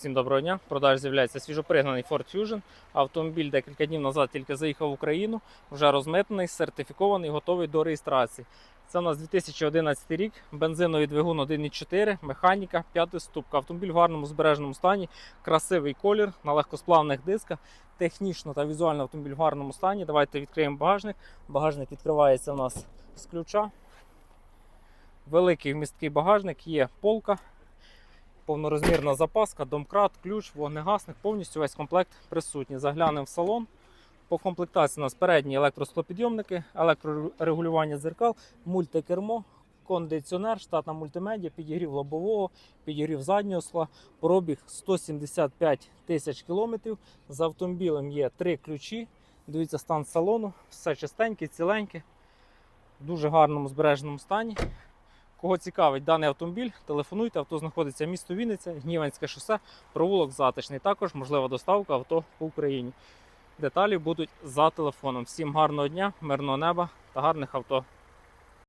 Всім доброго дня. В продажі з'являється свіжопригнаний Ford Fusion. Автомобіль декілька днів назад тільки заїхав в Україну, вже розмитнений, сертифікований, готовий до реєстрації. Це у нас 2011 рік, бензиновий двигун 1.4, механіка, п'ятий ступка. Автомобіль в гарному збереженому стані, красивий колір на легкосплавних дисках. Технічно та візуально автомобіль в гарному стані. Давайте відкриємо багажник. Багажник відкривається у нас з ключа. Великий вмісткий багажник, є полка, повнорозмірна запаска, домкрат, ключ, вогнегасник, повністю весь комплект присутній. Заглянемо в салон. По комплектації у нас передні електросклопідйомники, електрорегулювання дзеркал, мультикермо, кондиціонер, штатна мультимедіа, підігрів лобового, підігрів заднього скла, пробіг 175 тисяч кілометрів. З автомобілем є три ключі. Дивіться стан салону, все чистеньке, ціленьке, в дуже гарному збереженому стані. Кого цікавить даний автомобіль, телефонуйте. Авто знаходиться місто Вінниця, Гніванське шосе, провулок затишний. Також можлива доставка авто по Україні. Деталі будуть за телефоном. Всім гарного дня, мирного неба та гарних авто.